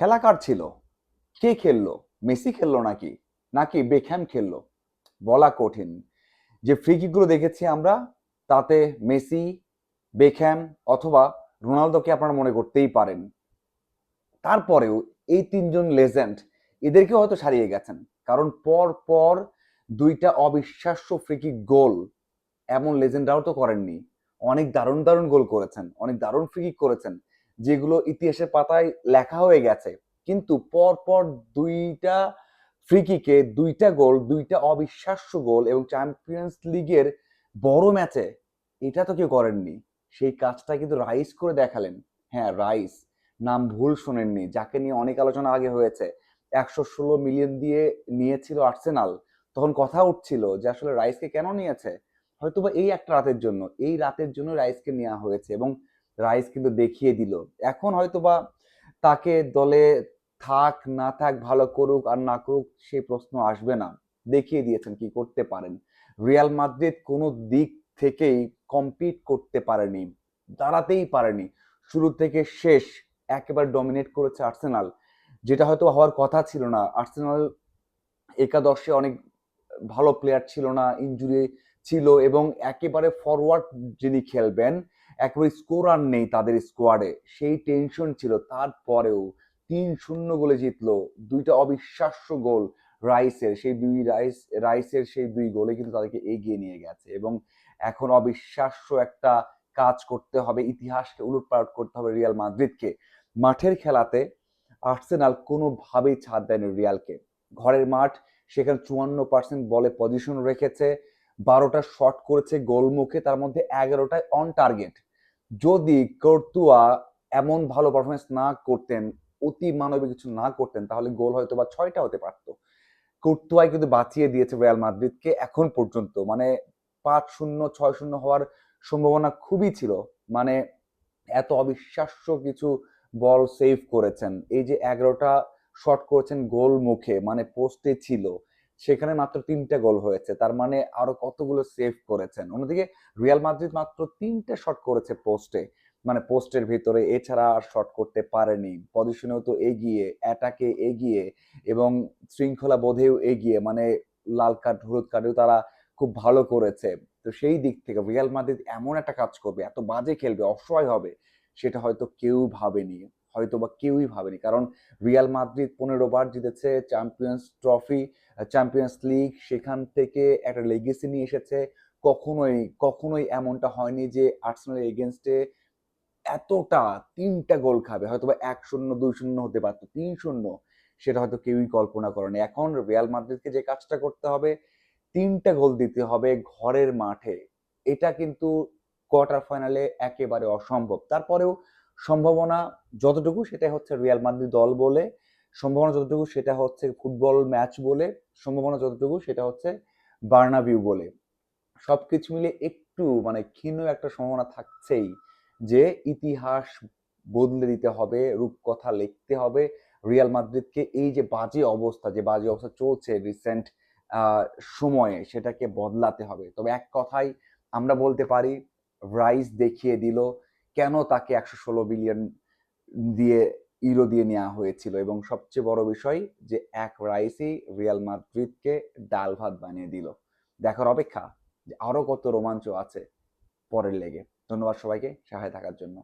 খেলা কার ছিল? কে খেললো? মেসি খেললো নাকি? নাকি বেখ্যাম খেললো? বলা কঠিন। যে ফ্রি কিকগুলো দেখেছি আমরা, তাতে মেসি বেখ্যাম অথবা রোনালদোকে আপনারা মনে করতেই পারেন। তারপরেও এই তিনজন লেজেন্ড এদেরকে হয়তো সারিয়ে গেছেন। কারণ পর পর দুইটা অবিশ্বাস্য ফ্রিকিক গোল এমন লেজেন্ডরাও তো করেননি। অনেক দারুণ দারুণ গোল করেছেন, অনেক দারুণ ফ্রিকিক করেছেন। যেগুলো ইতিহাসের পাতায় লেখা হয়ে গেছে। কিন্তু পর পর দুইটা ফ্রিকিকে দুইটা গোল দুইটা অবিশ্বাস্য গোল এবং চ্যাম্পিয়ন্স লিগের বড় ম্যাচে এটা তো কেউ করেননি। সেই কাজটা কিন্তু রাইস করে দেখালেন। হ্যাঁ রাইস নাম ভুল শোনেননি, যাকে নিয়ে অনেক আলোচনা আগে হয়েছে। একশো ষোলো মিলিয়ন দিয়ে নিয়েছিল আর্সেনাল তখন কথা উঠছিল যে আসলে রাইসকে কেন নিয়েছে? হয়তোবা এই একটা রাতের জন্য, এই রাতের জন্য রাইসকে নেওয়া হয়েছে এবং রাইস কিন্তু দেখিয়ে দিল। এখন হয়তোবা তাকে দলে থাক, না থাক, ভালো করুক আর না করুক সেই প্রশ্ন আসবে না। দেখিয়ে দিয়েছেন কি করতে পারেন। রিয়াল মাদ্রিদ কোনো দিক থেকেই কম্পিট করতে পারেনি, দাঁড়াতেই পারেনি। শুরু থেকে শেষ একেবারে ডমিনেট করেছে আর্সেনাল, যেটা হয়তো হওয়ার কথা ছিল না। আর্সেনাল একাদশে অনেক ভালো প্লেয়ার ছিল না ইঞ্জুরি ছিল এবং একেবারে ফরওয়ার্ড যিনি খেলবেন একেবারে স্কোরার নেই তাদের স্কোয়াডে সেই টেনশন ছিল। তারপরেও তিন শূন্য গোলে জিতলো দুইটা অবিশ্বাস্য গোল রাইসের। সেই দুই রাইস, রাইসের সেই দুই গোলে কিন্তু তাদেরকে এগিয়ে নিয়ে গেছে এবং এখন অবিশ্বাস্য একটা কাজ করতে হবে, ইতিহাসকে উলটপালট করতে হবে রিয়াল মাদ্রিদকে। মাঠের খেলাতে আর্সেনাল কোনোভাবেই ছাড় দেয়নি রিয়ালকে। ঘরের মাঠ, সেখানে চুয়ান্ন পার্সেন্ট বলে পজিশন রেখেছে, বারোটা শট করেছে গোলমুখে, তার মধ্যে এগারোটায় অন টার্গেট যদি কর্তুয়া এমন ভালো পারফরমেন্স না করতেন, অতি মানবিক কিছু না করতেন, তাহলে গোল হয়তো বা ছয়টা হতে পারত। কর্তুয়াই কিন্তু বাঁচিয়ে দিয়েছে রিয়াল মাদ্রিদকে এখন পর্যন্ত। মানে পাঁচ শূন্য, ছয় শূন্য হওয়ার সম্ভাবনা খুবই ছিল। মানে এত অবিশ্বাস্য কিছু বল সেভ করেছেন। এই যে এগারোটা শট করেছেন গোল মুখে মানে পোস্টে ছিল। সেখানে মাত্র তিনটা গোল হয়েছে। তার মানে আরও কতগুলো সেভ করেছেন? অন্যদিকে রিয়াল মাদ্রিদ মাত্র তিনটা শট করেছে পোস্টে মানে পোস্টের ভিতরে এছাড়া আর শট করতে পারেনি। পজিশনেও তো এগিয়ে অ্যাটাকে এগিয়ে এবং শৃঙ্খলা বোধেও এগিয়ে। মানে লাল কার্ড হলুদ কার্ডেও তারা খুব ভালো করেছে। তো সেই দিক থেকে রিয়াল মাদ্রিদ এমন একটা কাজ করবে, এত বাজে খেলবে, অসহায় হবে, সেটা হয়তো কেউ ভাবেনি। হয়তো বা কেউই ভাবেনি। কারণ রিয়াল মাদ্রিদ পনেরো বার জিতেছে, চ্যাম্পিয়ন্স ট্রফি, চ্যাম্পিয়ন্স লিগ, সেখান থেকে একটা লেগেসি নিয়ে এসেছে। কখনোই কখনোই এমনটা হয়নি যে আর্সেনালের এগেনস্টে এতটা তিনটা গোল খাবে। হয়তো বা এক শূন্য, দুই শূন্য হতে পারতো, তিন শূন্য, সেটা হয়তো কেউই কল্পনা করেনি। এখন রিয়াল মাদ্রিদকে যে কাজটা করতে হবে, তিনটা গোল দিতে হবে ঘরের মাঠে। এটা কিন্তু কোয়ার্টার ফাইনালে একেবারে অসম্ভব। তারপরেও সম্ভাবনা যতটুকু সেটা হচ্ছে রিয়াল মাদ্রিদ দল বলে, সম্ভাবনা যতটুকু সেটা হচ্ছে ফুটবল ম্যাচ বলে, সম্ভাবনা যতটুকু সেটা হচ্ছে বার্নাভিউ বলে। সবকিছু মিলে একটু মানে ক্ষীণ একটা সম্ভাবনা থাকছেই যে ইতিহাস বদলে দিতে হবে, রূপকথা লিখতে হবে। রিয়াল মাদ্রিদকে এই যে বাজে অবস্থা, যে বাজে অবস্থা চলছে রিসেন্ট সময়ে সেটাকে বদলাতে হবে। তবে এক কথাই আমরা বলতে পারি রাইস দেখিয়ে দিল কেন তাকে একশো ষোলো বিলিয়ন দিয়ে ইউরো দিয়ে নেওয়া হয়েছিল? এবং সবচেয়ে বড় বিষয় যে এক রাইসই রিয়াল মাদ্রিদকে ডাল ভাত বানিয়ে দিল। দেখার অপেক্ষা যে আরও কত রোমাঞ্চ আছে পরের লেগে। ধন্যবাদ সবাইকে, সহায় থাকার জন্য।